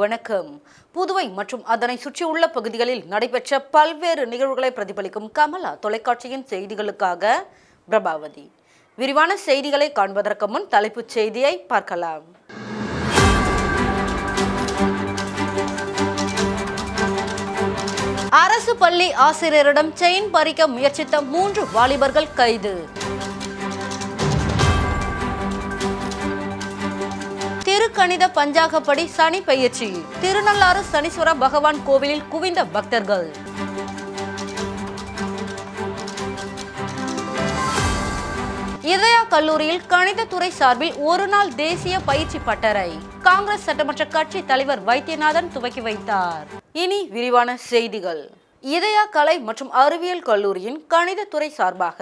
வணக்கம். புதுவை மற்றும் அதனை சுற்றியுள்ள பகுதிகளில் நடைபெற்ற பல்வேறு நிகழ்வுகளை பிரதிபலிக்கும் கமலா தொலைக்காட்சியின் செய்திகளுக்காக பிரபாவதி. விரிவான செய்திகளை காண்பதற்கு முன் தலைப்புச் செய்தியை பார்க்கலாம். அரசு பள்ளி ஆசிரியரிடம் செயின் பறிக்க முயற்சித்த மூன்று வாலிபர்கள் கைது. திருக்கணித பஞ்சாகப்படி சனி பயிற்சி திருநள்ளாறு சனீஸ்வர பகவான் கோவிலில் குவிந்த பக்தர்கள். இதயா கல்லூரியில் கணிதத்துறை சார்பில் ஒரு நாள் தேசிய பயிற்சி பட்டறை. காங்கிரஸ் சட்டமன்ற கட்சி தலைவர் வைத்தியநாதன் துவக்கி வைத்தார். இனி விரிவான செய்திகள். இதயா கலை மற்றும் அறிவியல் கல்லூரியின் கணிதத்துறை சார்பாக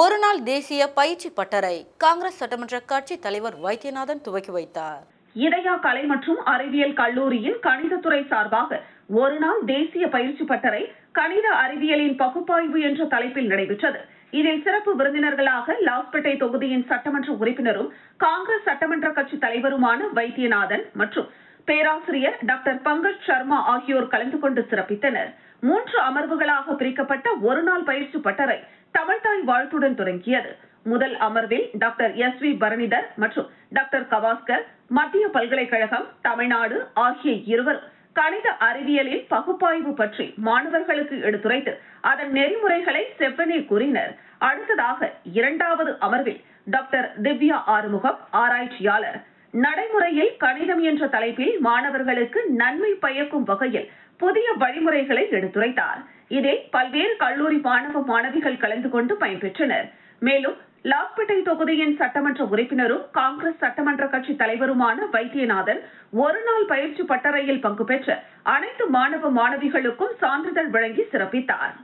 ஒரு நாள் தேசிய பயிற்சி பட்டறை காங்கிரஸ் சட்டமன்ற கட்சி தலைவர் வைத்தியநாதன் துவக்கி வைத்தார். இதயா கலை மற்றும் அறிவியல் கல்லூரியின் கணிதத்துறை சார்பாக ஒரு நாள் தேசிய பயிற்சி பட்டறை கணித அறிவியலின் பகுப்பாய்வு என்ற தலைப்பில் நடைபெற்றது. இதில் சிறப்பு விருந்தினர்களாக லாஸ்பேட்டை தொகுதியின் சட்டமன்ற உறுப்பினரும் காங்கிரஸ் சட்டமன்ற கட்சி தலைவருமான வைத்தியநாதன் மற்றும் பேராசிரியர் டாக்டர் பங்கஜ் சர்மா ஆகியோர் கலந்து கொண்டு சிறப்பித்தனர். மூன்று அமர்வுகளாக பிரிக்கப்பட்ட ஒரு நாள் பயிற்சி பட்டறை தமிழ்தாய் வாழ்த்துடன் தொடங்கியது. முதல் அமர்வில் டாக்டர் எஸ் வி பரணிதர் மற்றும் டாக்டர் கவாஸ்கர் மத்திய பல்கலைக்கழகம் தமிழ்நாடு ஆகிய இருவரும் கணித அறிவியலில் பகுப்பாய்வு பற்றி மாணவர்களுக்கு எடுத்துரைத்து அதன் நெறிமுறைகளை செவ்வனே கூறினர். அடுத்ததாக இரண்டாவது அமர்வில் டாக்டர் திவ்யா ஆறுமுகம் ஆராய்ச்சியாளர். நடைமுறையில் கணிதம் என்ற தலைப்பில் மாணவர்களுக்கு நன்மை பயக்கும் வகையில் புதிய வழிமுறைகளை எடுத்துரைத்தார். இதில் பல்வேறு கல்லூரி மாணவ மாணவிகள் கலந்து கொண்டு பயன்பெற்றனர். மேலும் லாஸ்பேட்டை தொகுதியின் சட்டமன்ற உறுப்பினரும் காங்கிரஸ் சட்டமன்ற கட்சி தலைவருமான வைத்தியநாதன் ஒரு நாள் பயிற்சி பட்டறையில் பங்கு பெற்ற அனைத்து மாணவ மாணவிகளுக்கும் சான்றிதழ் வழங்கி சிறப்பித்தார்.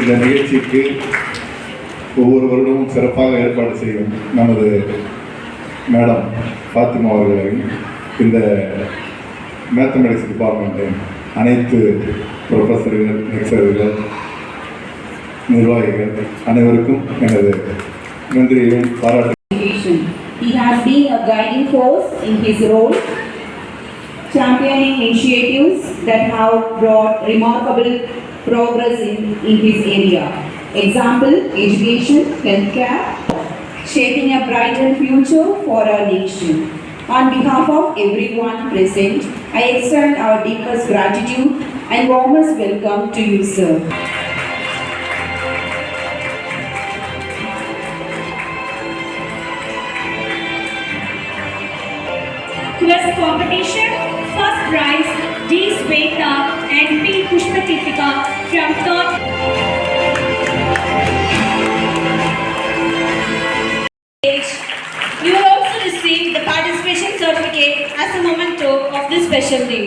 இந்த நிகழ்ச்சிக்கு ஒவ்வொரு வருடமும் சிறப்பாக ஏற்பாடு செய்யும் நமது மேடம் ஃபாத்திமா அவர்களையும் இந்த மேத்தமெட்டிக்ஸ் டிபார்ட்மெண்ட்டின் அனைத்து ப்ரொஃபஸர்கள் லெக்சரர்கள் நிர்வாகிகள் அனைவருக்கும் எனது நன்றியையும் பாராட்டு education. He has been a guiding force in his role, championing initiatives that have brought remarkable progress in, in his area. Example, education, healthcare, shaping a brighter future for our nation. On behalf of everyone present, I extend our deepest gratitude and warmest welcome to you, sir. Plus competition, first prize, D. Sweta and P. Pushpakritika from third You will also receive the participation certificate as a memento of this special day.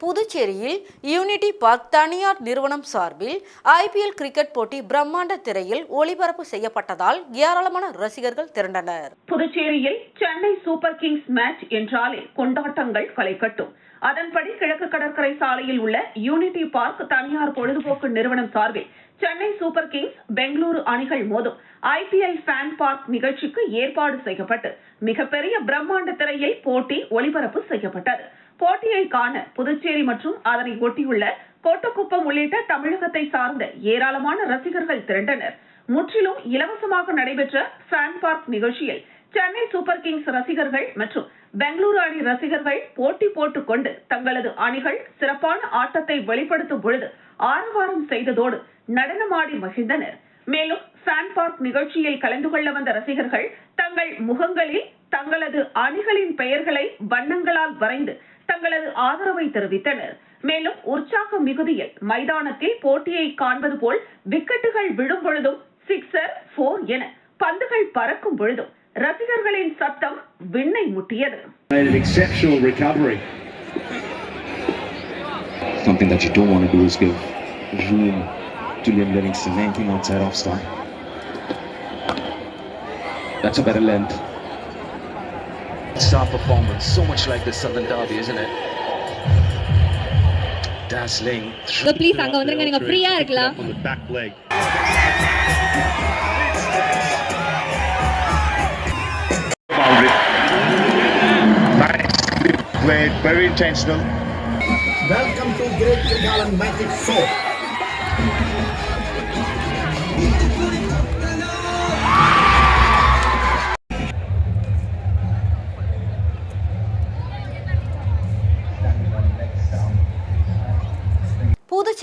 புதுச்சேரியில் unity park தனியார் நிறுவனம் சார்பில் IPL cricket போட்டி பிரம்மாண்ட திரையில் ஒளிபரப்பு செய்யப்பட்டதால் ஏராளமான ரசிகர்கள் திரண்டனர். புதுச்சேரியில் சென்னை சூப்பர் கிங்ஸ் மேட்ச் என்றாலே கொண்டாட்டங்கள் களை கட்டும் அதன்படி கிழக்கு கடற்கரை சாலையில் உள்ள யூனிட்டி பார்க் தனியார் பொழுதுபோக்கு நிறுவனம் சார்பில் சென்னை சூப்பர் கிங்ஸ் பெங்களூரு அணிகள் மோதும் ஐபிஎல் ஃபேன் பார்க் நிகழ்ச்சிக்கு ஏற்பாடு செய்யப்பட்டு மிகப்பெரிய பிரம்மாண்ட திரையில் போட்டி ஒளிபரப்பு செய்யப்பட்டது. போட்டியை காண புதுச்சேரி மற்றும் அதனை ஒட்டியுள்ள கோட்டக்குப்பம் உள்ளிட்ட தமிழகத்தை சார்ந்த ஏராளமான ரசிகர்கள் திரண்டனர். முற்றிலும் இலவசமாக நடைபெற்ற ஃபேன் பார்க் நிகழ்ச்சியில் சென்னை சூப்பர் கிங்ஸ் ரசிகர்கள் மற்றும் பெங்களூரு அணி ரசிகர்கள் போட்டி போட்டுக் கொண்டு தங்களது அணிகள் சிறப்பான ஆட்டத்தை வெளிப்படுத்தும் பொழுது ஆரவாரம் செய்ததோடு நடனமாடி மகிழ்ந்தனர். மேலும் ஃபேன் பார்க் நிகழ்ச்சியில் கலந்து கொள்ள வந்த ரசிகர்கள் தங்கள் முகங்களில் தங்களது அணிகளின் பெயர்களை வண்ணங்களால் வரைந்து தங்களது ஆதரவை தெரிவித்தனர். மேலும் உற்சாக மிகுதியில் மைதானத்தில் போட்டியை காண்பது போல் விக்கெட்டுகள் விழும் பொழுதும் சிக்ஸர் போர் என பந்துகள் பறக்கும் பொழுதும் ரசிகர்களின் சத்தம் விண்ணை முட்டியது. Something that you don't want to do is give room Julian Livingston making outside off star. That's a better length. Star performance, so much like the Southern Derby, isn't it? Dazzling. So please, அங்க வந்துருங்க நீங்க ஃப்ரீயா இருக்கலாம். On the back leg. Boundary. Nice. Played very intentional. Welcome to Great Bengal and Magic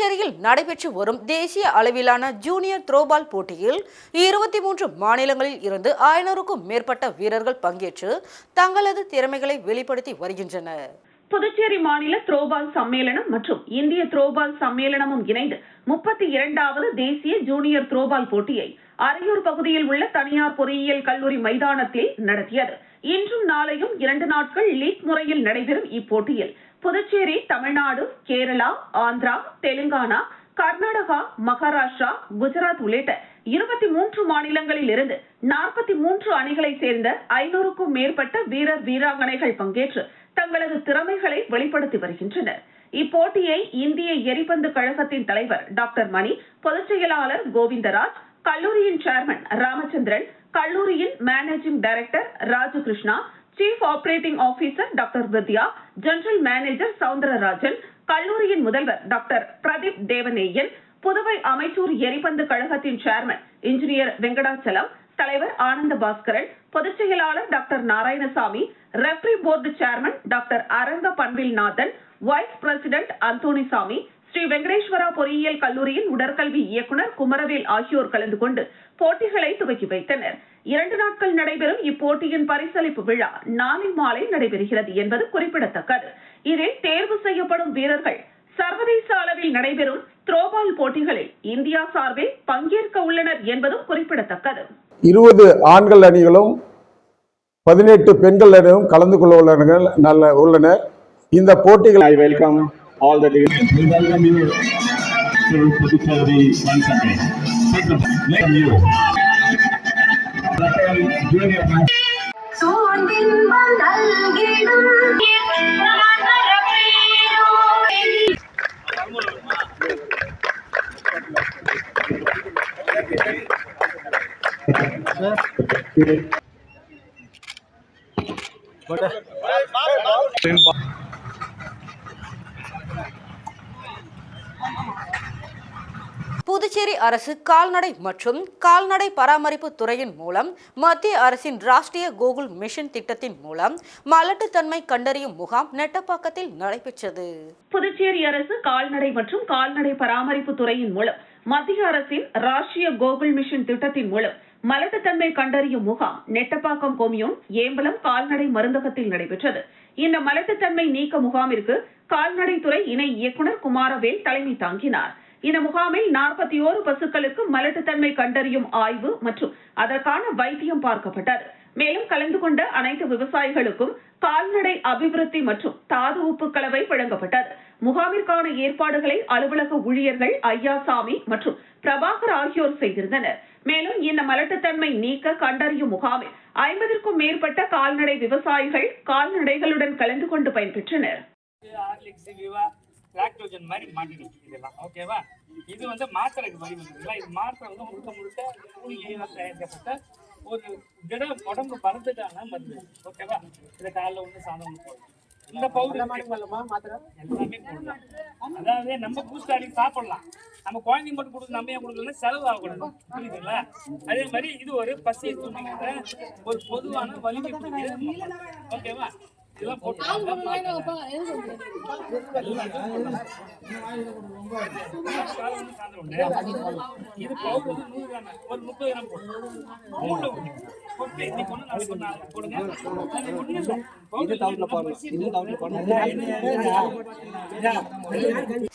புதுச்சேரியில் நடைபெற்று வரும் தேசிய அளவிலான ஜூனியர் த்ரோபால் போட்டியில் இருபத்தி மூன்று மாநிலங்களில் இருந்து ஐநூறுக்கும் மேற்பட்ட வீரர்கள் பங்கேற்று தங்களது திறமைகளை வெளிப்படுத்தி வருகின்றனர். புதுச்சேரி மாநில த்ரோபால் சம்மேளனம் மற்றும் இந்திய த்ரோபால் சம்மேளனமும் இணைந்து முப்பத்தி இரண்டாவது தேசிய ஜூனியர் த்ரோபால் போட்டியை அரையூர் பகுதியில் உள்ள தனியார் பொறியியல் கல்லூரி மைதானத்தில் நடத்தியது. இன்றும் நாளையும் இரண்டு நாட்கள் லீக் முறையில் நடைபெறும் இப்போட்டியில் புதுச்சேரி தமிழ்நாடு கேரளா ஆந்திரா தெலுங்கானா கர்நாடகா மகாராஷ்டிரா குஜராத் உள்ளிட்ட இருபத்தி மூன்று மாநிலங்களில் இருந்து நாற்பத்தி மூன்று அணிகளைச் சேர்ந்த ஐநூறுக்கும் மேற்பட்ட வீரர் வீராங்கனைகள் பங்கேற்று தங்களது திறமைகளை வெளிப்படுத்தி வருகின்றனர். இப்போட்டியை இந்திய எரிபந்து கழகத்தின் தலைவர் டாக்டர் மணி பொதுச் செயலாளர் கோவிந்தராஜ் கல்லூரியின் சேர்மன் ராமச்சந்திரன் கல்லூரியின் managing director Rajakrishna chief operating officer doctor Vidya general manager Soundararajan கல்லூரியின் முதல்வர் டாக்டர் பிரதீப் தேவநேயன் புதுவை அமைச்சூர் எரிபந்து கழகத்தின் சேர்மன் இன்ஜினியர் வெங்கடாச்சலம் தலைவர் ஆனந்த பாஸ்கரன் பொதுச் செயலாளர் doctor Narayanasamy referee board chairman doctor Aranga Panvilnathan vice president Anthonisamy Sri Venkateswara பொறியியல் கல்லூரியின் உடற்கல்வி இயக்குனர் குமரவேல் ஆகியோர் கலந்து கொண்டு போட்டிகளை துவக்கி வைத்தனர். இரண்டு நாட்கள் நடைபெறும் இப்போட்டியின் பரிசளிப்பு விழா நாளை மாலை நடைபெறுகிறது என்பது குறிப்பிடத்தக்கது. இதில் தேர்வு செய்யப்படும் வீரர்கள் சர்வதேச அளவில் நடைபெறும் த்ரோபால் போட்டிகளில் இந்தியா சார்பில் பங்கேற்க உள்ளனர் என்பதும் குறிப்பிடத்தக்கது. இருபது ஆண்கள் அணிகளும் பதினெட்டு பெண்கள் அணிகளும் கலந்து கொள்ள உள்ளனர் நல்ல உள்ளனர். இந்த போட்டிகள் welcome. all the We welcome you to Puducherry once again. Thank you. Junior Puducherry அரசு கால்நடை மற்றும் கால்நடை பராமரிப்பு துறையின் மூலம் மத்திய அரசின் ராஷ்டிரிய கோகுல் மிஷன் திட்டத்தின் மூலம் மலட்டுத்தன்மை கண்டறியும் முகாம் நெட்டப்பாக்கத்தில் நடைபெற்றது. புதுச்சேரி அரசு கால்நடை மற்றும் கால்நடை பராமரிப்பு துறையின் மூலம் மத்திய அரசின் ராஷ்டிரிய கோகுல் மிஷன் திட்டத்தின் மூலம் மலட்டுத்தன்மை கண்டறியும் முகாம் நெட்டப்பாக்கம் கொம்யூன் ஏம்பலம் கால்நடை மருந்தகத்தில் நடைபெற்றது. இந்த மலட்டுத்தன்மை நீக்க முகாமிற்கு கால்நடைத்துறை இணை இயக்குனர் குமாரவேல் தலைமை தாங்கினார். இந்த முகாமில் நாற்பத்தி ஓரு பசுக்களுக்கு மலட்டுத்தன்மை கண்டறியும் ஆய்வு மற்றும் அதற்கான வைத்தியம் பார்க்கப்பட்டது. மேலும் கலந்து கொண்ட அனைத்து விவசாயிகளுக்கும் கால்நடை அபிவிருத்தி மற்றும் தாது உப்பு கலவை வழங்கப்பட்டது. முகாமிற்கான ஏற்பாடுகளை அலுவலக ஊழியர்கள் ஐயாசாமி மற்றும் பிரபாகர் ஆகியோர் செய்திருந்தனர். மேலும் இந்த மலட்டுத்தன்மை நீக்க கண்டறியும் முகாமில் ஐம்பதற்கும் மேற்பட்ட கால்நடை விவசாயிகள் கால்நடைகளுடன் கலந்து கொண்டு பயன்பெற்றனர். லாக்டோஜன் மாதிரி மாட்டிடும் இதெல்லாம். ஓகேவா இது வந்து மாத்திரைக்கு வழிவகுங்களா இது மாத்திரை வந்து முழுக்க முழுக்க மூலிகையால் தயாரிக்கப்பட்ட ஒரு திட உடம்பு பறந்துட்டான மருந்து. ஓகேவா இதை காலைல ஒன்று சாதம் ஒன்று போடணும் இந்த பவுடர் மாத்திரை? எல்லாமே போடலாம். அதாவது நம்ம பூஸ்ட் அடிக்க சாப்பிடலாம். நம்ம குழந்தைங்க மட்டும் கொடுத்து நம்ம ஏன் கொடுக்கலன்னா செலவு ஆகக்கூடாது. புரியுதுங்களா? அதே மாதிரி இது ஒரு பசியை தூண்டிக்கிற ஒரு பொதுவான வலிமை. ஓகேவா இது பவுடர் வந்து நூறு கிராம் ஒரு முப்பது கிராம் போடும் மூணு போட்டு இன்னைக்கு ஒன்று நாளைக்கு ஒன்று நாளைக்கு போடுங்க அது ஒண்ணும் இல்ல. பவுடர்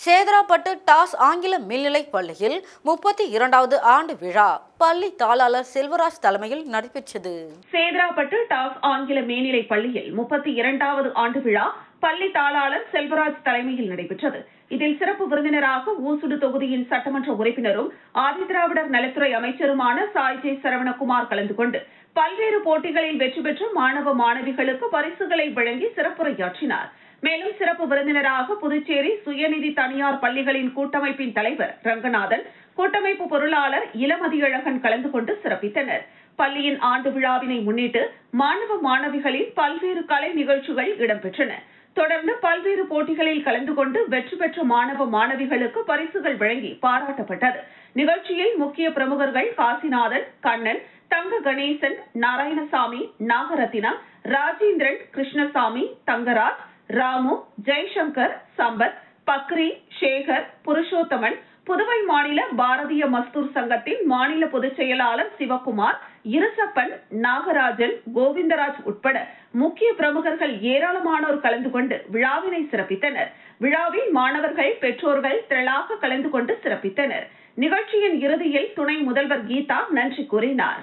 சேதராப்பட்டு டாஸ் ஆங்கில மேல்நிலைப் பள்ளியில் முப்பத்தி இரண்டாவது ஆண்டு விழா பள்ளி தாளாளர் செல்வராஜ் தலைமையில் நடைபெற்றது. சேதராப்பட்டு டாஸ் ஆங்கில மேல்நிலை பள்ளியில் முப்பத்தி இரண்டாவது ஆண்டு விழா பள்ளி தாளாளர் செல்வராஜ் தலைமையில் நடைபெற்றது. இதில் சிறப்பு விருந்தினராக ஊசுடு தொகுதியின் சட்டமன்ற உறுப்பினரும் ஆதிதிராவிடர் நலத்துறை அமைச்சருமான சாய் ஜே சரவணகுமார் கலந்து கொண்டு பல்வேறு போட்டிகளில் வெற்றி பெற்ற மாணவ மாணவிகளுக்கு பரிசுகளை வழங்கி சிறப்புரையாற்றினார். மேலும் சிறப்பு விருந்தினராக புதுச்சேரி சுயநிதி தனியார் பள்ளிகளின் கூட்டமைப்பின் தலைவர் ரங்கநாதன் கூட்டமைப்பு பொருளாளர் இளமதியழகன் கலந்து கொண்டு சிறப்பித்தனர். பள்ளியின் ஆண்டு விழாவினை முன்னிட்டு மாணவ மாணவிகளின் பல்வேறு கலை நிகழ்ச்சிகள் இடம்பெற்றன. தொடர்ந்து பல்வேறு போட்டிகளில் கலந்து கொண்டு வெற்றி பெற்ற மாணவ மாணவிகளுக்கு பரிசுகள் வழங்கி பாராட்டப்பட்டது. நிகழ்ச்சியில் முக்கிய பிரமுகர்கள் காசிநாதன் கண்ணன் தங்க கணேசன் நாராயணசாமி நாகரத்தினம் ராஜேந்திரன் கிருஷ்ணசாமி தங்கராஜ் ராமு ஜெய்சங்கர் சம்பத் பக்ரி சேகர் புருஷோத்தமன் புதுவை மாநில பாரதிய மஸ்தூர் சங்கத்தின் மாநில பொதுச் செயலாளர் சிவகுமார் இருசப்பன் நாகராஜன் கோவிந்தராஜ் உட்பட முக்கிய பிரமுகர்கள் ஏராளமானோர் கலந்து கொண்டு விழாவினை சிறப்பித்தனர். விழாவில் மாணவர்கள் பெற்றோர்கள் திரளாக கலந்து கொண்டு சிறப்பித்தனர். நிகழ்ச்சியின் இறுதியில் துணை முதல்வர் கீதா நன்றி கூறினார்.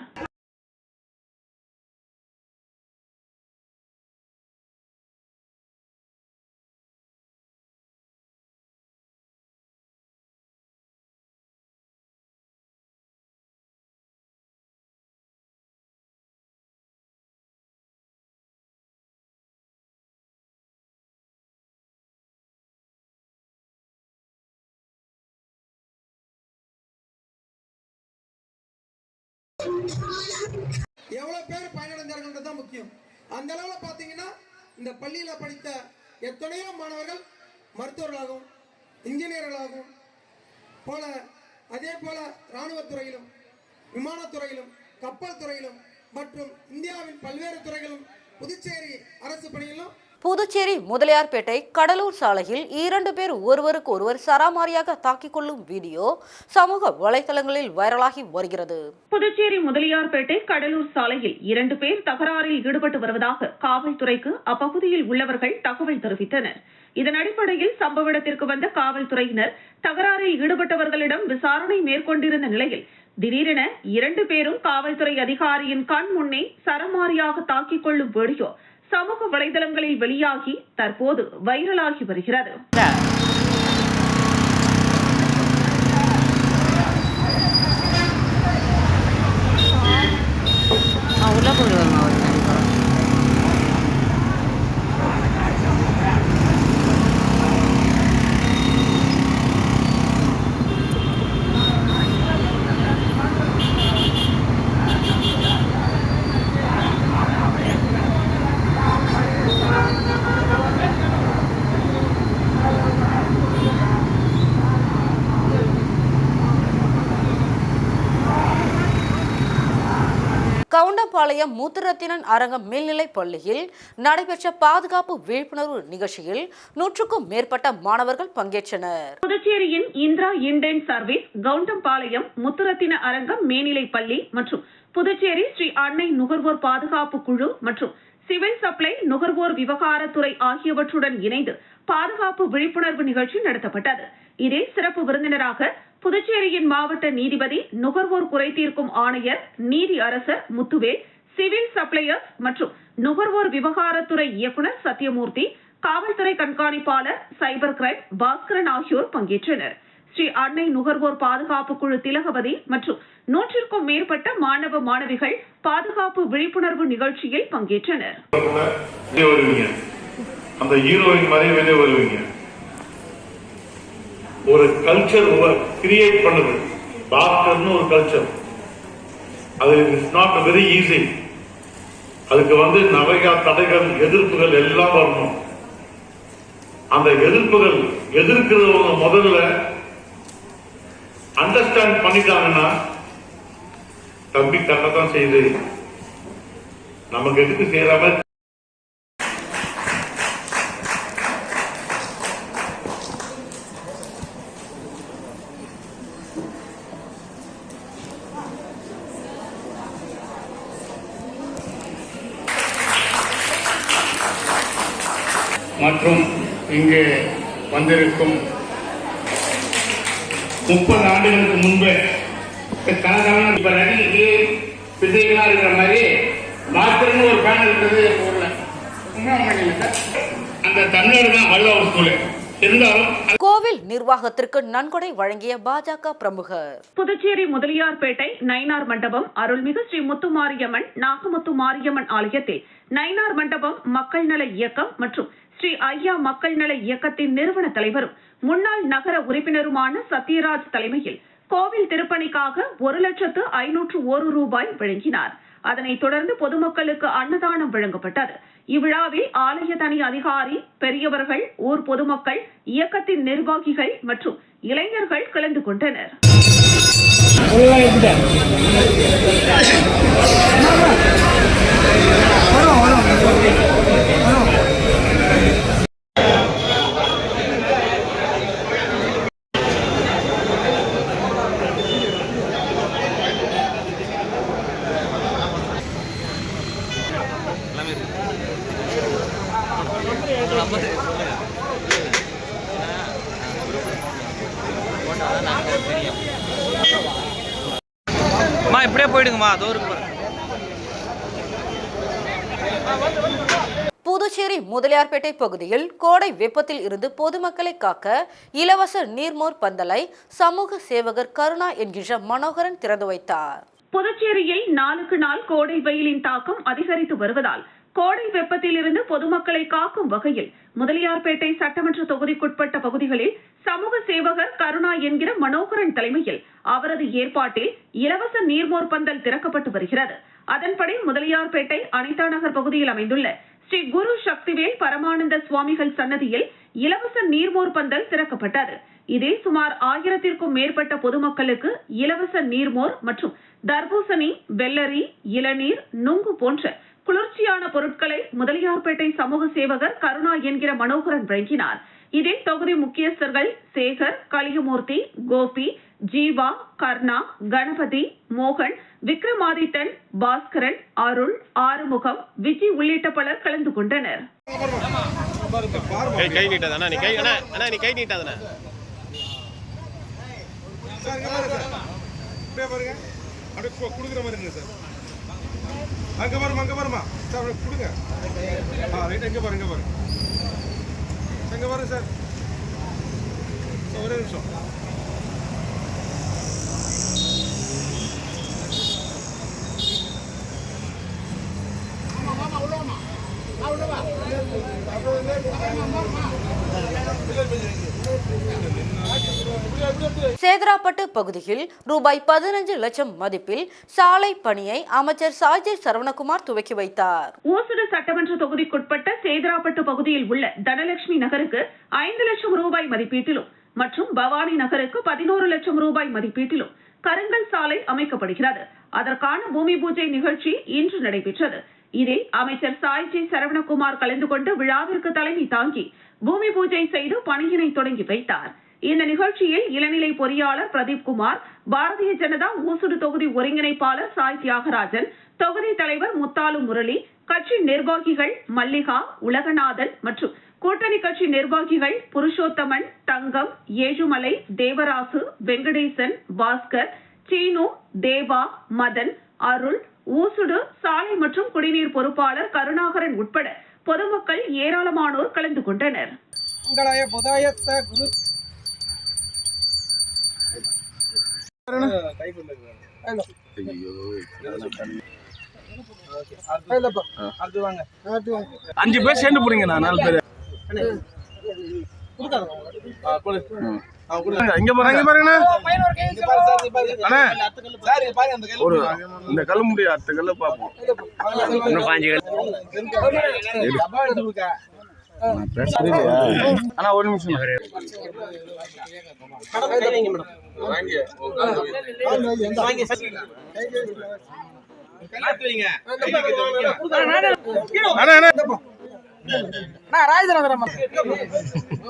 எவ்வளவு பேர் பயனடைந்தார்கள் தான் முக்கியம். அந்த அளவுல பாத்தீங்கன்னா இந்த பள்ளியில படித்த எத்தனையோ மாணவர்கள் மருத்துவர்களாகவும் இன்ஜினியர்களாகவும் போல அதே போல இராணுவத்துறையிலும் விமானத்துறையிலும் கப்பல் துறையிலும் மற்றும் இந்தியாவின் பல்வேறு துறைகளிலும் புதுச்சேரி அரசு பணியிலும் புதுச்சேரி முதலியார்பேட்டை கடலூர் சாலையில் இரண்டு பேர் ஒருவருக்கு ஒருவர் சராமாரியாக தாக்கிக் கொள்ளும் வீடியோ சமூக வலைதளங்களில் வைரலாகி வருகிறது. புதுச்சேரி முதலியார்பேட்டை கடலூர் சாலையில் இரண்டு பேர் தகராறில் ஈடுபட்டு வருவதாக காவல்துறைக்கு அப்பகுதியில் உள்ளவர்கள் தகவல் தெரிவித்தனர். இதன் அடிப்படையில் சம்பவ இடத்திற்கு வந்த காவல்துறையினர் தகராறில் ஈடுபட்டவர்களிடம் விசாரணை மேற்கொண்டிருந்த நிலையில் திடீரென இரண்டு பேரும் காவல்துறை அதிகாரியின் கண் முன்னே சரமாரியாக தாக்கிக் கொள்ளும் வீடியோ சமூக வலைதளங்களில் வெளியாகி தற்போது வைரலாகி வருகிறது. கவுண்டம்பாளையம் முத்துரத்தினன் அரங்கம் மேல்நிலைப் பள்ளியில் நடைபெற்ற பாதுகாப்பு விழிப்புணர்வு நிகழ்ச்சியில் நூற்றுக்கும் மேற்பட்ட மாணவர்கள் பங்கேற்றனர். புதுச்சேரியின் இந்திரா இண்டேன் சர்வீஸ் கவுண்டம்பாளையம் முத்துரத்தின அரங்கம் மேல்நிலைப் பள்ளி மற்றும் புதுச்சேரி ஸ்ரீ அன்னை நுகர்வோர் பாதுகாப்பு குழு மற்றும் சிவில் சப்ளை நுகர்வோர் விவகாரத்துறை ஆகியவற்றுடன் இணைந்து பாதுகாப்பு விழிப்புணர்வு நிகழ்ச்சி நடத்தப்பட்டது. இதில் சிறப்பு விருந்தினராக புதுச்சேரியின் மாவட்ட நீதிபதி நுகர்வோர் குறை தீர்க்கும் ஆணையர் நீதி அரசர் முத்துவேல் சிவில் சப்ளையர்ஸ் மற்றும் நுகர்வோர் விவகாரத்துறை இயக்குனர் சத்யமூர்த்தி காவல்துறை கண்காணிப்பாளர் சைபர் கிரைம் பாஸ்கரன் ஆகியோர் பங்கேற்றனர். ஸ்ரீ அன்னை நுகர்வோர் பாதுகாப்பு குழு திலகவதி மற்றும் நூற்றிற்கும் மேற்பட்ட மாணவ மாணவிகள் பாதுகாப்பு விழிப்புணர்வு நிகழ்ச்சியில் பங்கேற்றனர். அந்த ஹீரோயின் மாதிரி வெளியே வருவீங்க. ஒரு கல்ச்சர் கிரியேட் பண்ணுது. டாக்டர்னு ஒரு கல்ச்சர் அது இட்ஸ் நாட் வெரி ஈஸி அதுக்கு வந்து நிறைய தடைகள் எதிர்ப்புகள் எல்லாம் வரணும். அந்த எதிர்ப்புகள் எதிர்க்கிறவங்க முதல்ல அண்டர்ஸ்டாண்ட் பண்ணிட்டாங்கன்னா தம்பி கட்டத்தான் செய்யுது. நமக்கு எதுக்கு செய்யற மாதிரி மற்றும் இங்கு வந்திருக்கும் முப்பது ஆண்டுகளுக்கு முன்பு கலகலன்னு இப்ப நடிகைக்கு விஜய்களா இருக்கிற மாதிரி பாஸ்கர்னு ஒரு ஊர்ல உண்மை சார் அந்த தமிழர் தான் வல்லவ ஸ்கூலு இருந்தாலும் கோவில் நிர்வாகத்திற்கு நன்கொடை வழங்கிய பாஜக பிரமுகர். புதுச்சேரி முதலியார்பேட்டை நயினார் மண்டபம் அருள்மிகு ஸ்ரீ முத்துமாரியம்மன் நாகமுத்து மாரியம்மன் ஆலயத்தில் நயினார் மண்டபம் மக்கள் நல இயக்கம் மற்றும் ஸ்ரீ ஐயா மக்கள் நல இயக்கத்தின் நிறுவன தலைவரும் முன்னாள் நகர உறுப்பினருமான சத்யராஜ் தலைமையில் கோவில் திருப்பணிக்காக ஒரு லட்சத்து ஐநூற்று ஒரு ரூபாய் வழங்கினார். அதனைத் தொடர்ந்து பொதுமக்களுக்கு அன்னதானம் வழங்கப்பட்டது. இவ்விழாவில் ஆலய தனி அதிகாரி பெரியவர்கள் ஊர் பொதுமக்கள் இயக்கத்தின் நிர்வாகிகள் மற்றும் இளைஞர்கள் கலந்து கொண்டனர். அம்மா போயிடுங்கம்மா அதோ இருக்கு புதுச்சேரி முதலியார்பேட்டை பகுதியில் கோடை வெப்பத்தில் இருந்து பொதுமக்களை காக்க இலவச நீர்மோர் பந்தலை சமூக சேவகர் கருணா என்கின்ற மனோகரன் திறந்து வைத்தார். புதுச்சேரியில் நாளுக்கு நாள் கோடை வெயிலின் தாக்கம் அதிகரித்து வருவதால் கோடை வெப்பத்தில் இருந்து பொதுமக்களை காக்கும் வகையில் முதலியார்பேட்டை சட்டமன்ற தொகுதிக்குட்பட்ட பகுதிகளில் சமூக சேவகர் கருணா என்கிற மனோகரன் தலைமையில் அவரது ஏற்பாட்டில் இலவச நீர்மோர் பந்தல் திறக்கப்பட்டு வருகிறது. அதன்படி முதலியார்பேட்டை அனிதா நகர் பகுதியில் அமைந்துள்ள ஸ்ரீ குரு சக்திவேல் பரமானந்த சுவாமிகள் சன்னதியில் இலவச நீர்மோர் பந்தல் திறக்கப்பட்டது. இதில் சுமார் ஆயிரத்திற்கும் மேற்பட்ட பொதுமக்களுக்கு இலவச நீர்மோர் மற்றும் தர்பூசணி வெள்ளரி இளநீர் நுங்கு போன்ற குளிர்ச்சியான பொருட்களை முதலியார்பேட்டை சமூக சேவகர் கருணா என்கிற மனோகரன் வழங்கினார். இதில் தொகுதி முக்கியஸ்தர்கள் சேகர் கலியமூர்த்தி கோபி ஜீவா கர்ணா கணபதி மோகன் விக்ரமாதித்தன் பாஸ்கரன் அருள் ஆறுமுகம் விஜி உள்ளிட்ட பலர் கலந்து கொண்டனர். கை நீட்டாதானா நீ கை அண்ணா அண்ணா நீ கை நீட்டாதானே சார் இங்க பாருங்க சார். அப்படியே பாருங்க. அப்படியே கு- குடுக்குற மாதிரி இருங்க சார். அங்க பாருமா அங்க பாருமா. சார் கொடுங்க. ஆ ரைட் எங்க பாருங்க பாருங்க. எங்க பாருங்க சார். ஒரே நிமிஷம். சேதராப்பட்டு பகுதியில் ரூபாய் பதினஞ்சு லட்சம் மதிப்பில் சாலை பணியை அமைச்சர் சாஜய் சரவணகுமார் துவக்கி வைத்தார். ஊசுடு சட்டமன்ற தொகுதிக்குட்பட்ட சேதராப்பட்டு பகுதியில் உள்ள தனலட்சுமி நகருக்கு ஐந்து லட்சம் ரூபாய் மதிப்பீட்டிலும் மற்றும் பவானி நகருக்கு பதினோரு லட்சம் ரூபாய் மதிப்பீட்டிலும் கருங்கல் சாலை அமைக்கப்படுகிறது. அதற்கான பூமி பூஜை நிகழ்ச்சி இன்று நடைபெற்றது. இதில் அமைச்சர் சாய்ஜி சரவணகுமார் கலந்து கொண்டு விழாவிற்கு தலைமை தாங்கி பூமி பூஜை செய்து பணியினை தொடங்கி வைத்தார். இந்த நிகழ்ச்சியில் இளநிலை பொறியாளர் பிரதீப் குமார் பாரதிய ஜனதா ஊசுடு தொகுதி ஒருங்கிணைப்பாளர் சாய் தியாகராஜன் தொகுதி தலைவர் முத்தாலு முரளி கட்சி நிர்வாகிகள் மல்லிகா உலகநாதன் மற்றும் கூட்டணி கட்சி நிர்வாகிகள் புருஷோத்தமன் தங்கம் ஏழுமலை தேவராசு வெங்கடேசன் பாஸ்கர் சீனு தேவா மதன் அருள் ஊசுடு சாலை மற்றும் குடிநீர் பொறுப்பாளர் கருணாகரன் உட்பட பொதுமக்கள் ஏராளமானோர் கலந்து கொண்டனர். அஞ்சு பேர் சேர்ந்து போறீங்க நான் நாலு பேர். இங்க பாருங்க. இங்க பாருங்க. அண்ணா. ஒரு இந்த கல்லு முடிய அடுத்த கல்ல பாப்போம் பாஞ்சு அண்ணா ஒரு நிமிஷம் அண்ணா அண்ணா.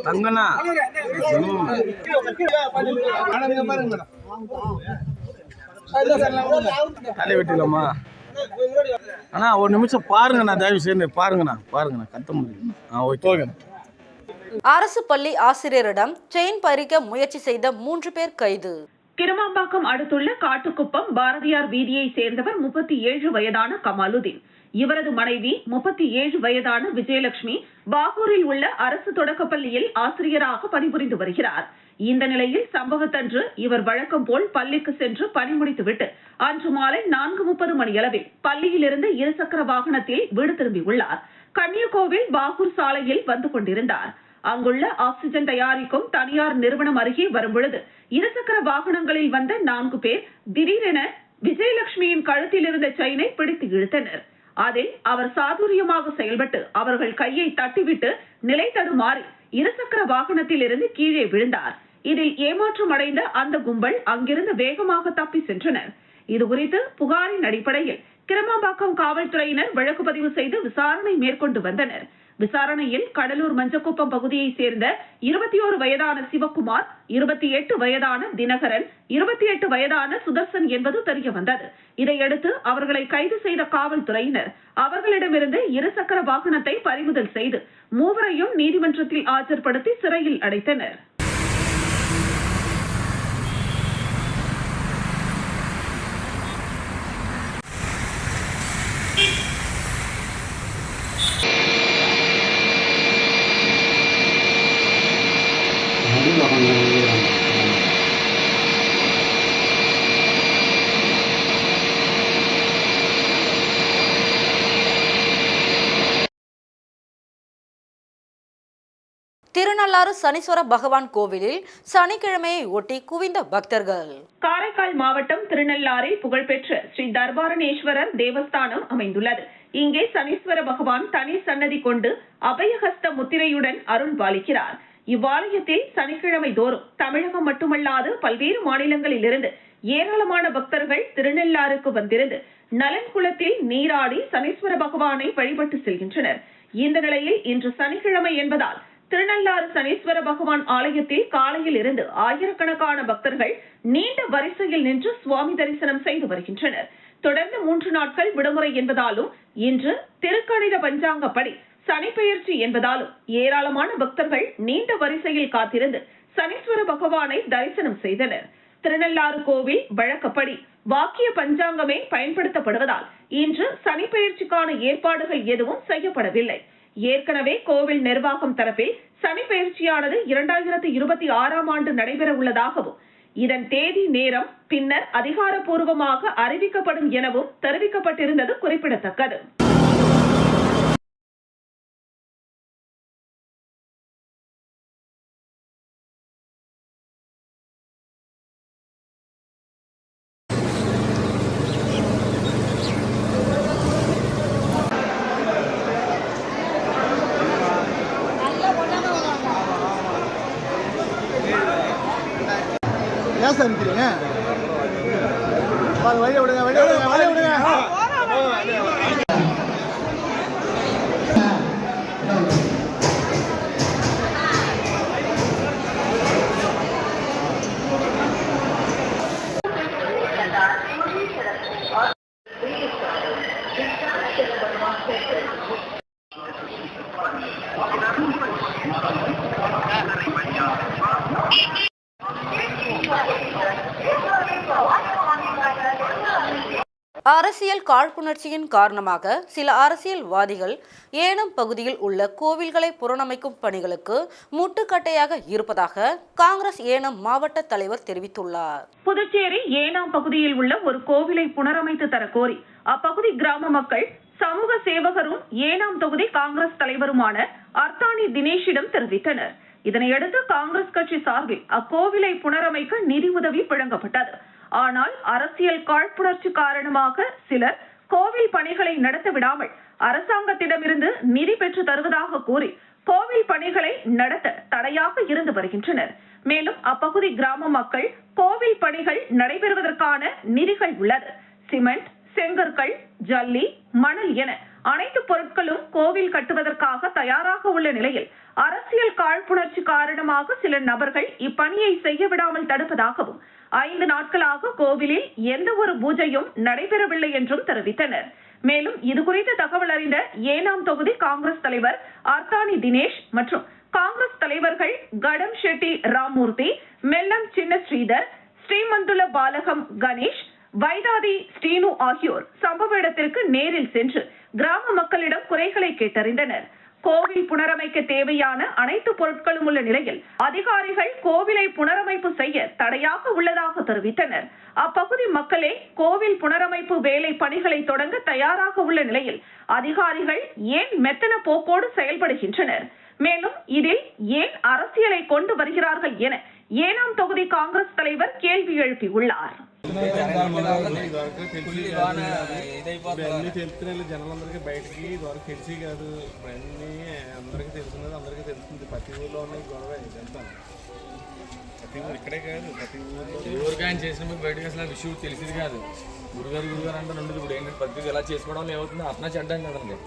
தங்கண்ணா. தலை வெட்டிடலாமா? அண்ணா ஒரு நிமிஷம் பாருங்கண்ணா தயவு செய்து பாருங்கண்ணா பாருங்கண்ணா கத்த முடியும் ஆ ஓகே. அரசு பள்ளி ஆசிரியரிடம் செயின் பறிக்க முயற்சி செய்த மூன்று பேர் கைது. கிருமாம்பாக்கம் அடுத்துள்ள காட்டுக்குப்பம் பாரதியார் வீதியை சேர்ந்தவர் முப்பத்தி ஏழு வயதான கமாலுதீன். இவரது மனைவி முப்பத்தி ஏழு வயதான விஜயலட்சுமி பாகூரில் உள்ள அரசு தொடக்கப்பள்ளியில் ஆசிரியராக பணிபுரிந்து வருகிறார். இந்த நிலையில் சம்பவத்தன்று இவர் வழக்கம் போல் பள்ளிக்கு சென்று பணி முடித்துவிட்டு அன்று மாலை நான்கு முப்பது மணியளவில் பள்ளியிலிருந்து இருசக்கர வாகனத்தில் வீடு திரும்பியுள்ளார் கன்னியகோவில் பாகூர் சாலையில் வந்து கொண்டிருந்தார். அங்குள்ள ஆக்சிஜன் தயாரிக்கும் தனியார் நிறுவனம் அருகே வரும்பொழுது இருசக்கர வாகனங்களில் வந்த நான்கு பேர் திடீரென விஜயலட்சுமியின் கழுத்தில் இருந்த செயினை பிடித்து இழுத்தனர். அதில் அவர் சாதுரியமாக செயல்பட்டு அவர்கள் கையை தட்டிவிட்டு நிலை தடுமாறி இருசக்கர வாகனத்தில் இருந்து கீழே விழுந்தார். இதில் ஏமாற்றம் அடைந்த அந்த கும்பல் அங்கிருந்து வேகமாக தப்பி சென்றனர். இது குறித்து புகாரின் அடிப்படையில் கிரமாம்பாக்கம் காவல்துறையினர் வழக்கு பதிவு செய்து விசாரணை மேற்கொண்டு வந்தனர். விசாரணையில் கடலூர் மஞ்சக்குப்பம் பகுதியைச் சேர்ந்த இருபத்தி ஒரு வயதான சிவக்குமார் இருபத்தி எட்டு வயதான தினகரன் இருபத்தி எட்டு வயதான சுதர்சன் என்பது தெரிய வந்தது. இதையடுத்து அவர்களை கைது செய்த காவல்துறையினர் அவர்களிடமிருந்து இருசக்கர வாகனத்தை பறிமுதல் செய்து மூவரையும் நீதிமன்றத்தில் ஆஜர்படுத்தி சிறையில் அடைத்தனர். திருநள்ளாறு சனீஸ்வர பகவான் கோவிலில் சனிக்கிழமையை ஒட்டி குவிந்த பக்தர்கள். காரைக்கால் மாவட்டம் திருநள்ளாறில் புகழ்பெற்ற ஸ்ரீ தர்பாரணேஸ்வரர் தேவஸ்தானம் அமைந்துள்ளது. இங்கே சனீஸ்வர பகவான் தனி சன்னதி கொண்டு அபயஹஸ்த முத்திரையுடன் அருள் பாலிக்கிறார் இவ்வாலயத்தில் சனிக்கிழமை தோறும் தமிழகம் மட்டுமல்லாது பல்வேறு மாநிலங்களில் இருந்து ஏராளமான பக்தர்கள் திருநெல்லாருக்கு வந்திருந்து நலன் குளத்தில் நீராடி சனீஸ்வர பகவானை வழிபட்டு செல்கின்றனர். இந்த நிலையில் இன்று சனிக்கிழமை என்பதால் திருநள்ளாறு சனீஸ்வர பகவான் ஆலயத்தில் காலையில் இருந்து ஆயிரக்கணக்கான பக்தர்கள் நீண்ட வரிசையில் நின்று சுவாமி தரிசனம் செய்து வருகின்றனர். தொடர்ந்து மூன்று நாட்கள் விடுமுறை என்பதாலும் இன்று திருக்கணித பஞ்சாங்கப்படி சனிப்பெயர்ச்சி என்பதாலும் ஏராளமான பக்தர்கள் நீண்ட வரிசையில் காத்திருந்து சனீஸ்வர பகவானை தரிசனம் செய்தனர். திருநள்ளாறு கோவில் வழக்கப்படி வாக்கிய பஞ்சாங்கமே பயன்படுத்தப்படுவதால் இன்று சனிப்பெயர்ச்சிக்கான ஏற்பாடுகள் எதுவும் செய்யப்படவில்லை. ஏற்கனவே கோவில் நிர்வாகம் தரப்பில் சனிப்பெயர்ச்சியானது இரண்டாயிரத்தி இருபத்தி ஆறாம் ஆண்டு நடைபெற உள்ளதாகவும் இதன் தேதி நேரம் பின்னர் அதிகாரப்பூர்வமாக அறிவிக்கப்படும் எனவும் தெரிவிக்கப்பட்டிருந்தது குறிப்பிடத்தக்கது. ஏன் சார் நிற்கிறீங்க வழியை விடுங்க வழியை விடுங்க வழியை அரசியல் காழ்ப்புணர்ச்சியின் காரணமாக சில அரசியல்வாதிகள் ஏனம் பகுதியில் உள்ள கோவில்களை புறணமைக்கும் பணிகளுக்கு முட்டுக்கட்டையாக இருப்பதாக காங்கிரஸ் ஏனம் மாவட்ட தலைவர் தெரிவித்துள்ளார். புதுச்சேரி ஏனாம் பகுதியில் உள்ள ஒரு கோவிலை புனரமைத்து தர கோரி அப்பகுதி கிராம மக்கள் சமூக சேவகரும் ஏனாம் தொகுதி காங்கிரஸ் தலைவருமான அர்த்தானி தினேஷிடம் தெரிவித்தனர். இதனையடுத்து காங்கிரஸ் கட்சி சார்பில் அக்கோவிலை புனரமைக்க நிதி உதவி வழங்கப்பட்டது. ஆனால் அரசியல் காழ்ப்புணர்ச்சி காரணமாக சிலர் கோவில் பணிகளை நடத்த விடாமல் அரசாங்கத்திடமிருந்து நிதி பெற்று தருவதாக கூறி கோவில் பணிகளை நடத்த தடையாக இருந்து வருகின்றனர். மேலும் அப்பகுதி கிராம மக்கள் கோவில் பணிகள் நடைபெறுவதற்கான நிதிகள் உள்ளது. சிமெண்ட் செங்கற்கள் ஜல்லி மணல் என அனைத்து பொருட்களும் கோவில் கட்டுவதற்காக தயாராக உள்ள நிலையில் அரசியல் காழ்ப்புணர்ச்சி காரணமாக சில நபர்கள் இப்பணியை செய்ய விடாமல் தடுப்பதாகவும் ஐந்து நாட்களாக கோவிலில் எந்த ஒரு பூஜையும் நடைபெறவில்லை என்றும் தெரிவித்தனர். மேலும் இதுகுறித்து தகவல் அறிந்த ஏனாம் தொகுதி காங்கிரஸ் தலைவர் அர்த்தானி தினேஷ் மற்றும் காங்கிரஸ் தலைவர்கள் கடம் ஷெட்டி ராமூர்த்தி மெல்லம் சின்ன ஸ்ரீதர் ஸ்ரீமந்துல பாலகம் கணேஷ் வைதாதி ஸ்ரீனு ஆகியோர் சம்பவ இடத்திற்கு நேரில் சென்று கிராம மக்களிடம் குறைகளை கேட்டறிந்தனர். கோவில் புனரமைக்க தேவையான அனைத்து பொருட்களும் உள்ள நிலையில் அதிகாரிகள் கோவிலை புனரமைப்பு செய்ய தடையாக உள்ளதாக தெரிவித்தனர். அப்பகுதி மக்களே கோவில் புனரமைப்பு வேலை பணிகளை தொடங்க தயாராக உள்ள நிலையில் அதிகாரிகள் ஏன் மெத்தன போக்கோடு செயல்படுகின்றனர்? மேலும் இதில் ஏன் அரசியலை கொண்டு வருகிறார்கள் என ஏனாம் தொகுதி காங்கிரஸ் தலைவர் கேள்வி எழுப்பியுள்ளார். అన్ని తెలుస్తున్నాయి జనాలందరికీ బయటికి. ఇదివరకు తెలిసి కాదు. అన్ని అందరికీ తెలుస్తున్నది అందరికీ తెలుస్తుంది. ప్రతి ఊర్లో ఉన్న గొడవ ఇదంతా ప్రతి ఊరు ఇక్కడే కాదు. ప్రతి ఊరికి ఆయన చేసిన మీకు బయటకు అసలు విషయం తెలిసింది కాదు. గురుగారు గురుగారు అంటే ఉండదు. ఇప్పుడు ఏంటంటే పద్ధతి ఎలా చేసుకోవడం ఏమవుతుంది? అతనే చెడ్డం కదండి.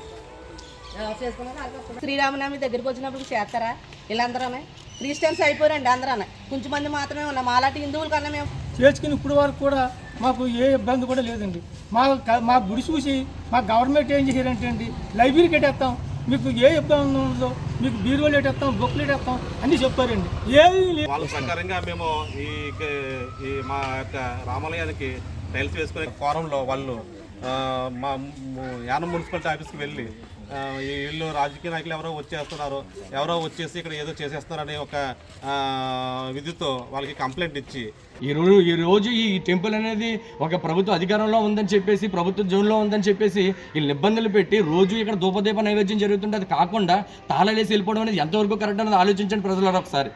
శ్రీరామనవమి దగ్గరికి వచ్చినప్పుడు చేస్తారా? వీళ్ళందరూనే క్రిస్టియన్స్ అయిపోయారండి అందరూ కొంచెం మంది మాత్రమే ఉన్నాం అలాంటి హిందువుల కన్నా మేము చేసుకుని ఇప్పుడు వరకు కూడా మాకు ఏ ఇబ్బంది కూడా లేదండి. మా మా గుడి చూసి మా గవర్నమెంట్ ఏం చేశారంటే అండి లైబ్రరీకి పెట్టేస్తాం మీకు ఏ ఇబ్బంది ఉండదో మీకు బీరువాలు పెట్టేస్తాం బుక్లు పెట్టేస్తాం అన్నీ చెప్పారండి. ఏది లేదు వాళ్ళ ప్రకారంగా మేము ఈ ఈ మా యొక్క రామాలయానికి టైల్స్ వేసుకునే ఫారంలో వాళ్ళు మా యానం మున్సిపాలిటీ ఆఫీస్కి వెళ్ళి వీళ్ళు రాజకీయ నాయకులు ఎవరో వచ్చేస్తున్నారు. ఎవరో వచ్చేసి ఇక్కడ ఏదో చేసేస్తున్నారనే ఒక విధితో వాళ్ళకి కంప్లైంట్ ఇచ్చి. ఈ రోజు ఈ రోజు ఈ టెంపుల్ అనేది ఒక ప్రభుత్వ అధికారంలో ఉందని చెప్పేసి ప్రభుత్వ జోన్లో ఉందని చెప్పేసి వీళ్ళు ఇబ్బందులు పెట్టి రోజు ఇక్కడ ధూపదీప నైవేద్యం జరుగుతుంటే అది కాకుండా తాళాలేసి వెళ్ళిపోవడం అనేది ఎంతవరకు కరెక్ట్ అనేది ఆలోచించండి ప్రజలు ఒకసారి.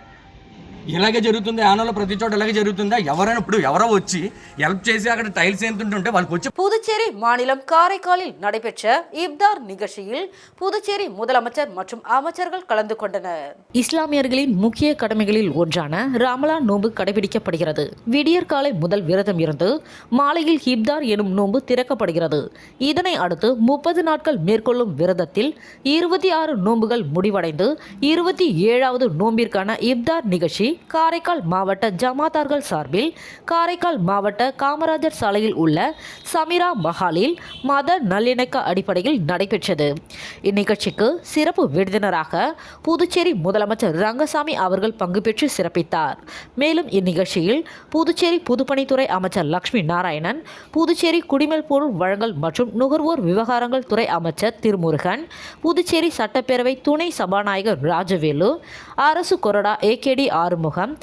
ఇలాగే జరుగుతుంది ఆనలో ప్రతి చోట ఇలాగే జరుగుతుందా ఎవరైనా ఇప్పుడు ఎవరో వచ్చి హెల్ప్ చేసి అక్కడ టైల్స్ ఎంతుంటుంటే వాళ్ళకి వచ్చి புதுச்சேரி மாநிலம் காரைக்காலில் நடைபெற்ற இப்தார் நிகழ்ச்சியில் புதுச்சேரி முதலமைச்சர் மற்றும் அமைச்சர்கள் கலந்து கொண்டனர் இஸ்லாமியர்களின் முக்கிய கடமைகளில் ஒன்றான ராமலா நோன்பு கடைபிடிக்கப்படுகிறது விடியற் காலை முதல் விரதம் இருந்து மாலையில் ஹிப்தார் எனும் நோன்பு திறக்கப்படுகிறது இதனை அடுத்து முப்பது நாட்கள் மேற்கொள்ளும் விரதத்தில் இருபத்தி ஆறு நோன்புகள் முடிவடைந்து இருபத்தி ஏழாவது நோம்பிற்கான இப்தார் நிகழ்ச்சி காரைக்கால் மாவட்ட ஜமாத்தார்கள் சார்பில் காரைக்கால் மாவட்ட காமராஜர் சாலையில் உள்ள சமிரா மஹாலில் மத நல்லிணக்க அடிப்படையில் நடைபெற்றது. இந்நிகழ்ச்சிக்கு சிறப்பு விருந்தினராக புதுச்சேரி முதலமைச்சர் ரங்கசாமி அவர்கள் பங்கு பெற்று சிறப்பித்தார். மேலும் இந்நிகழ்ச்சியில் புதுச்சேரி பொதுப்பணித்துறை அமைச்சர் லட்சுமி நாராயணன் புதுச்சேரி குடிமைப் பொருள் வழங்கல் மற்றும் நுகர்வோர் விவகாரங்கள் துறை அமைச்சர் திருமுருகன் புதுச்சேரி சட்டப்பேரவை துணை சபாநாயகர் ராஜவேலு அரசு கொறடா ஏகேடி ஆறுமுகம்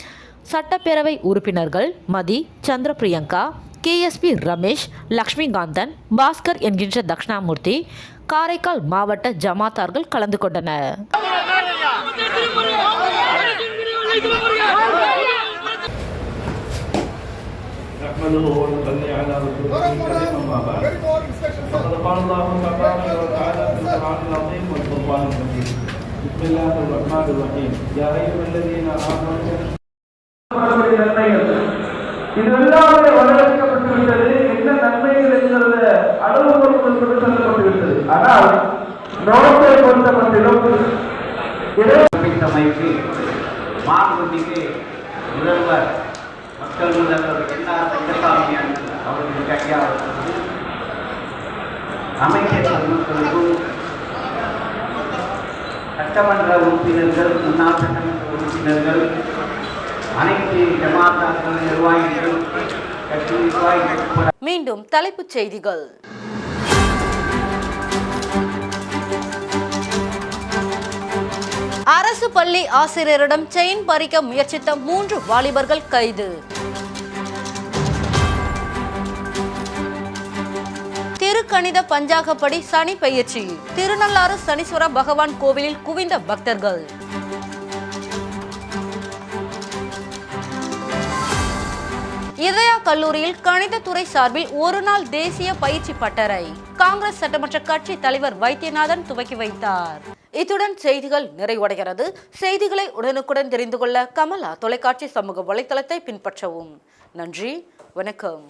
சட்டப்பேரவை உறுப்பினர்கள் மதி சந்திர பிரியங்கா கேஎஸ்பி ரமேஷ் லக்ஷ்மிகாந்தன் பாஸ்கர் என்கின்ற தக்ஷணாமூர்த்தி காரைக்கால் மாவட்ட ஜமாத்தார்கள் கலந்து கொண்டனர் قال الله تبارك وتعالى في القرآن العظيم والقرآن المجيد بسم الله الرحمن الرحيم يا أيها الذين آمنوا இது எல்லாமே வரவேற்கப்பட்டுவிட்டது என்ன நன்மைகள் என்கிறத அளவு பொருட்கள் கொண்டு சொல்லப்பட்டுவிட்டது ஆனால் நோக்கத்தை பொறுத்த மட்டிலும் அமைப்பு மாண்புமிகு முதல்வர் மக்கள் முதல்வர் என்ஆர் ரங்கசாமி அவர்களுக்கு ஐயா அமைச்சர் பெருமக்களுக்கும் சட்டமன்ற உறுப்பினர்கள் முன்னாள் சட்டமன்ற உறுப்பினர்கள் அனைத்து ஜமாத்தாக்கள் நிர்வாகிகள் கட்சி நிர்வாகிகள் உட்பட மீண்டும் தலைப்புச் செய்திகள். அரசு பள்ளி ஆசிரியரிடம் செயின் பறிக்க முயற்சித்த மூன்று வாலிபர்கள் கைது. கணித பஞ்சாகப்படி சனி பயிற்சி திருநள்ளாறு சனீஸ்வர பகவான் கோவிலில் குவிந்த பக்தர்கள். இதயா கல்லூரியில் கணிதத்துறை சார்பில் ஒரு நாள் தேசிய பயிற்சி பட்டறை. காங்கிரஸ் சட்டமன்ற கட்சி தலைவர் வைத்தியநாதன் துவக்கி வைத்தார். இத்துடன் செய்திகள் நிறைவடைகிறது. செய்திகளை உடனுக்குடன் தெரிந்து கொள்ள கமலா தொலைக்காட்சி சமூக வலைத்தளத்தை பின்பற்றவும். நன்றி வணக்கம்.